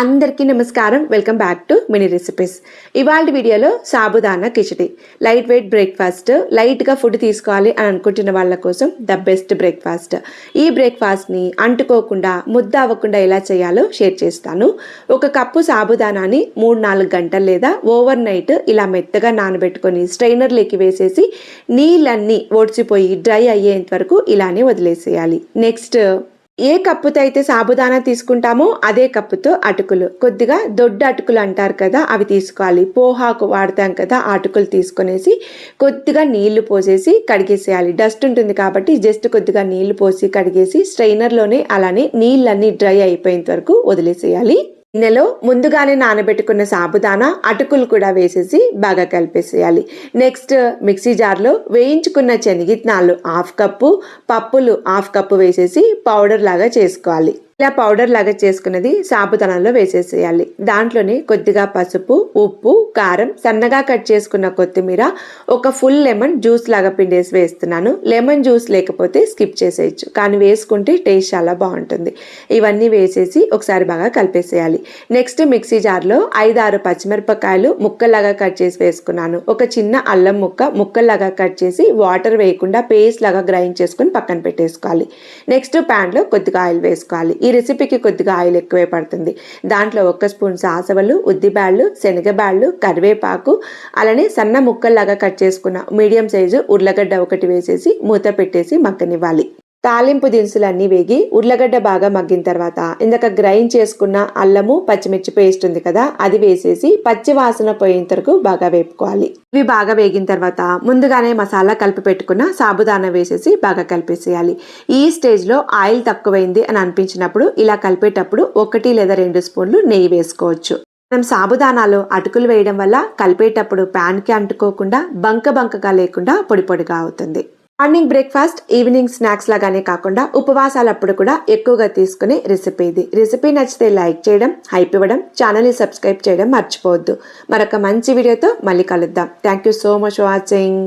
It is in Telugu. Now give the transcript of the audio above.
అందరికీ నమస్కారం. Welcome back to mini recipes ఇవాళ వీడియోలో sabudana khichdi. Light weight breakfast లైట్గా ఫుడ్ తీసుకోవాలి అని అనుకుంటున్న వాళ్ళ కోసం ద బెస్ట్ బ్రేక్ఫాస్ట్ ఈ బ్రేక్ఫాస్ట్ని అంటుకోకుండా ముద్ద అవ్వకుండా ఎలా చేయాలో షేర్ చేస్తాను. ఒక కప్పు సాబుదానాని మూడు నాలుగు గంటలు లేదా ఓవర్ నైట్ ఇలా మెత్తగా నానబెట్టుకొని స్ట్రైనర్లోకి వేసేసి నీళ్ళన్నీ ఓడ్చిపోయి డ్రై అయ్యేంత వరకు ఇలానే వదిలేసేయాలి. నెక్స్ట్ ఏ కప్పుతో అయితే సాబుదానా తీసుకుంటామో అదే కప్పుతో అటుకులు. కొద్దిగా దొడ్డు అటుకులు అంటారు కదా అవి తీసుకోవాలి. పోహాకు వాడతాం కదా అటుకులు తీసుకొనేసి కొద్దిగా నీళ్ళు పోసేసి కడిగేసేయాలి. డస్ట్ ఉంటుంది కాబట్టి జస్ట్ కొద్దిగా నీళ్ళు పోసి కడిగేసి స్ట్రైనర్లోనే అలానే నీళ్ళన్నీ డ్రై అయిపోయేంత వరకు వదిలేసేయాలి. గిన్నెలో ముందుగానే నానబెట్టుకున్న సాబుదానా అటుకులు కూడా వేసేసి బాగా కలిపేసేయాలి. నెక్స్ట్ మిక్సీ జార్లో వేయించుకున్న శనగిత్నాలు హాఫ్ కప్పు పప్పులు హాఫ్ కప్పు వేసేసి పౌడర్ లాగా చేసుకోవాలి. ఇలా పౌడర్ లాగా చేసుకున్నది సాబుదానాలో వేసేసేయాలి. దాంట్లోనే కొద్దిగా పసుపు ఉప్పు కారం సన్నగా కట్ చేసుకున్న కొత్తిమీర ఒక ఫుల్ లెమన్ జ్యూస్ లాగా పిండేసి వేస్తున్నాను. లెమన్ జ్యూస్ లేకపోతే స్కిప్ చేసేయచ్చు కానీ వేసుకుంటే టేస్ట్ చాలా బాగుంటుంది. ఇవన్నీ వేసేసి ఒకసారి బాగా కలిపేసేయాలి. నెక్స్ట్ మిక్సీ జార్లో ఐదు ఆరు పచ్చిమిరపకాయలు ముక్కలాగా కట్ చేసి వేసుకున్నాను. ఒక చిన్న అల్లం ముక్క ముక్కలాగా కట్ చేసి వాటర్ వేయకుండా పేస్ట్ లాగా గ్రైండ్ చేసుకుని పక్కన పెట్టేసుకోవాలి. నెక్స్ట్ ప్యాన్లో కొద్దిగా ఆయిల్ వేసుకోవాలి. ఈ రెసిపీకి కొద్దిగా ఆయిల్ ఎక్కువే పడుతుంది. దాంట్లో ఒక స్పూన్ సాసవలు ఉద్దిబ్యాళ్ళు శనగబ్యాళ్ళు కరివేపాకు అలానే సన్న ముక్కల్లాగా కట్ చేసుకున్న మీడియం సైజు ఉర్లగడ్డ ఒకటి వేసేసి మూత పెట్టేసి మగ్గనివ్వాలి. తాలింపు దినుసులన్నీ వేగి ఉర్లగడ్డ బాగా మగ్గిన తర్వాత ఇందాక గ్రైండ్ చేసుకున్న అల్లము పచ్చిమిర్చి పేస్ట్ ఉంది కదా అది వేసేసి పచ్చి వాసన పోయేంత వరకు బాగా వేపుకోవాలి. ఇవి బాగా వేగిన తర్వాత ముందుగానే మసాలా కలిపి పెట్టుకున్న సాబుదానా వేసేసి బాగా కలిపేసేయాలి. ఈ స్టేజ్లో ఆయిల్ తక్కువైంది అని అనిపించినప్పుడు ఇలా కలిపేటప్పుడు ఒకటి లేదా రెండు స్పూన్లు నెయ్యి వేసుకోవచ్చు. మనం సాబుదానాలో అటుకులు వేయడం వల్ల కలిపేటప్పుడు ప్యాన్కి అంటుకోకుండా బంక బంకగా లేకుండా పొడి పొడిగా అవుతుంది. మార్నింగ్ బ్రేక్ఫాస్ట్ ఈవినింగ్ స్నాక్స్ లాగానే కాకుండా ఉపవాసాలప్పుడు కూడా ఎక్కువగా తీసుకునే రెసిపీ ఇది. రెసిపీ నచ్చితే లైక్ చేయడం హైప్ ఇవ్వడం ఛానల్ని సబ్స్క్రైబ్ చేయడం మర్చిపోవద్దు. మరొక మంచి వీడియోతో మళ్ళీ కలుద్దాం. Thank you so much watching.